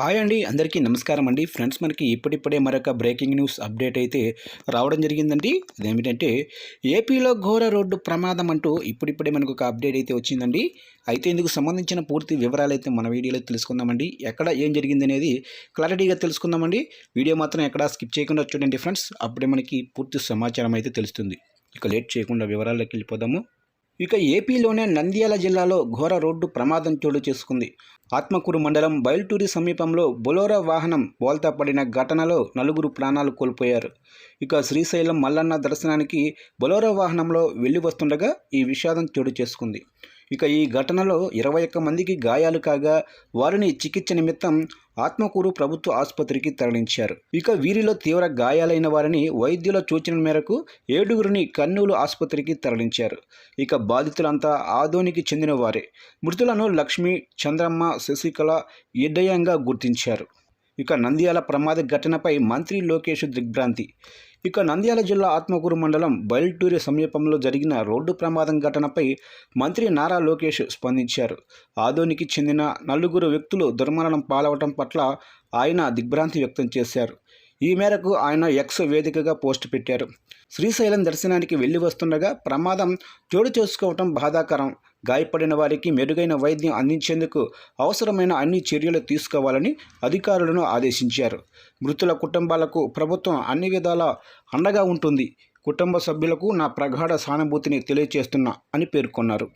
Hi అండి అందరికీ నమస్కారం అండి. ఫ్రెండ్స్ మనకి ఇప్పుడిప్పుడే మరొక బ్రేకింగ్ న్యూస్ అప్డేట్ అయితే రావడం జరిగిందండి. అదేమిటంటే ఏపీలో ఘోర రోడ్డు ప్రమాదం అంటూ ఇప్పుడిప్పుడే మనకు ఒక అప్డేట్ అయితే వచ్చిందండి. అయితే ఇందుకు సంబంధించిన పూర్తి వివరాలు అయితే మన వీడియోలో తెలుసుకుందామండి. ఎక్కడ ఏం జరిగింది అనేది క్లారిటీగా తెలుసుకుందామండి. వీడియో మాత్రం ఎక్కడ స్కిప్ చేయకుండా చూడండి ఫ్రెండ్స్. అప్పుడే మనకి పూర్తి సమాచారం అయితే తెలుస్తుంది. ఇక లేట్ చేయకుండా వివరాల్లోకి వెళ్ళిపోదాము. ఇక ఏపీలోనే నంద్యాల జిల్లాలో ఘోర రోడ్డు ప్రమాదం చోటు చేసుకుంది. ఆత్మకూరు మండలం బయల్టూరి సమీపంలో బొలోరా వాహనం బోల్తా పడిన ఘటనలో నలుగురు ప్రాణాలు కోల్పోయారు. ఇక శ్రీశైలం మల్లన్న దర్శనానికి బొలోరా వాహనంలో వెళ్ళి వస్తుండగా ఈ విషాదం చోటు చేసుకుంది. ఇక ఈ ఘటనలో ఇరవై ఒక్క మందికి గాయాలు కాగా వారిని చికిత్స నిమిత్తం ఆత్మకూరు ప్రభుత్వ ఆసుపత్రికి తరలించారు. ఇక వీరిలో తీవ్ర గాయాలైన వారిని వైద్యుల సూచన మేరకు ఏడుగురిని కర్నూలు ఆసుపత్రికి తరలించారు. ఇక బాధితులంతా ఆదోనికి చెందిన వారే మృతులను లక్ష్మి చంద్రమ్మ శశికళ ఇడ్డయంగా గుర్తించారు. ఇక నంద్యాల ప్రమాద ఘటనపై మంత్రి లోకేష్ దిగ్భ్రాంతి. ఇక నంద్యాల జిల్లా ఆత్మకూరు మండలం బయల్టూరి సమీపంలో జరిగిన రోడ్డు ప్రమాదం ఘటనపై మంత్రి నారా లోకేష్ స్పందించారు. ఆదోనికి చెందిన నలుగురు వ్యక్తులు దుర్మరణం పాలవటం పట్ల ఆయన దిగ్భ్రాంతి వ్యక్తం చేశారు. ఈ మేరకు ఆయన ఎక్స్ వేదికగా పోస్ట్ పెట్టారు. శ్రీశైలం దర్శనానికి వెళ్ళి వస్తుండగా ప్రమాదం చోటు చేసుకోవటం బాధాకరం. గాయపడిన వారికి మెరుగైన వైద్యం అందించేందుకు అవసరమైన అన్ని చర్యలు తీసుకోవాలని అధికారులను ఆదేశించారు. మృతుల కుటుంబాలకు ప్రభుత్వం అన్ని విధాల అండగా ఉంటుంది. కుటుంబ సభ్యులకు నా ప్రగాఢ సానుభూతిని తెలియజేస్తున్నా అని పేర్కొన్నారు.